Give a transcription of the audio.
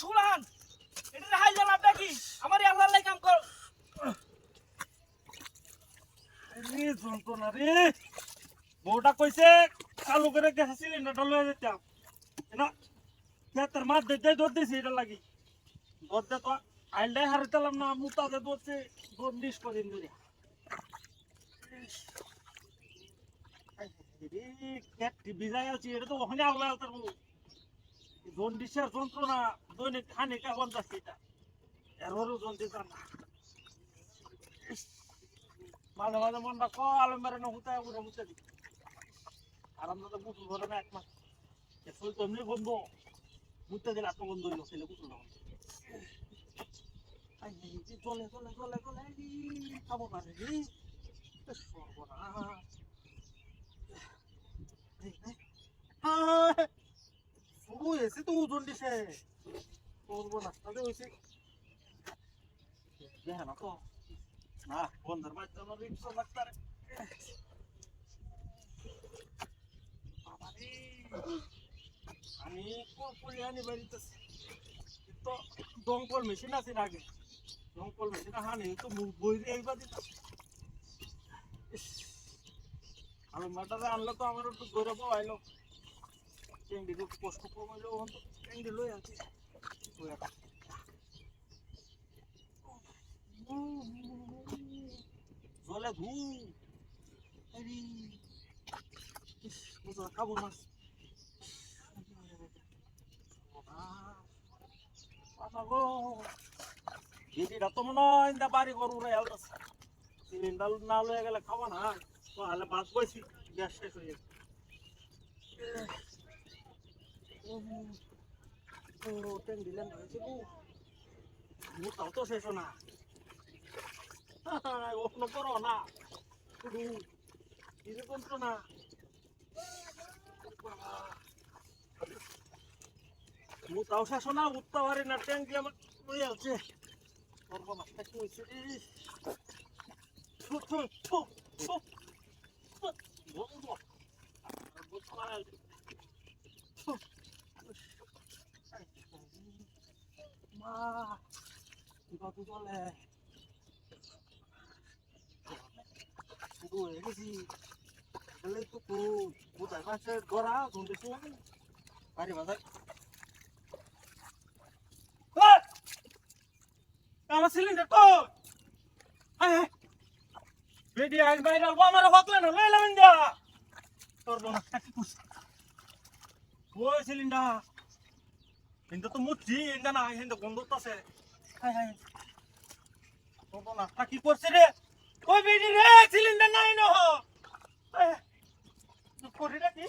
শুলান এটা হাই জ্বালাবটা কি আমার আল্লাহ লাই কাম কর রে যন্ত্রণা রে। বউটা কইছে চালু করে গ্যাস সিলিন্ডারটা লয়ে যেতাম না খেতের মাছ দিতে দৌড় দিছি এটা লাগি। দৌড় দে তো, আইলটাই হারাইতাম না মুতাতে দৌড়ছে বন্দিশ কদিন ধরে। খেতটি ভিজাই আছি, এটা তো ওখানে আওলা আলতার জন্ডিসের যন্ত্রণা দৈনিক খানিকা পঞ্চাশ এটা এরও জন্ডিস না। মাঝে মাঝে মনটা কল মেরে হুতায় উঠে মুছে দিই আর আমরা তো গুসল ভরে না এক মাস শরীর তো এমনি বন্ধ। মুতে দিলে এত বন্ধ হইল ছেলে গুসল না চলে চলে চলে চলে খাব না? রে সর্বনাশ হয়েছে তো ওজন দিছে। তাদের হয়েছে দেখে না তো। না, বন্ধের মাধ্যমে রিক্সা লাগতারে আমি তো দমকল মেশিন আছে আগে। দমকল মেশিন হানি তো মুখ বই দিয়ে এইবার দিতাম। আমি মাটারে আনলে তো আমার একটু ধরে পাওয়াইলো চেঙ্গি একটু কষ্ট কমাইলো চেঙ্গি লই আছি। জলে ঘু আরে বুঝা খাব মাছ। দিদিটা তো মনে হয় বাড়ি ঘর উড়ে সিলিন্ডার না লয়ে গেলে খাব না। তাহলে ভাত বইছি গ্যাস শেষ হয়ে যাবে। ও টেন দিলেন হয়েছে গো মুতাও তো শেষ না ওপনো করো না শুধু নিজে কন্ত্র না মুতাও শেষ না উঠতে পারি না ট্যাঙ্ক দিয়ে আমার লই আছে সর্বনাশটা কি হয়েছে মা কত চলে? হয়ে গেছি। তাহলে তো কোথায় পাশে গড়া? ধুনতে শুনে বাড়ি বাজার। আমার সিলিন্ডার তো বেডি আইন বাইরে আমার হকলে না, লইলাম তোর বোনা ওই সিলিন্ডার কিন্তু তো মুছি এটা না এটা গন্ধ তো আছে হাই হাই তো না কি করছে রে কই বেরি রে সিলিন্ডার নাই ন করি না কি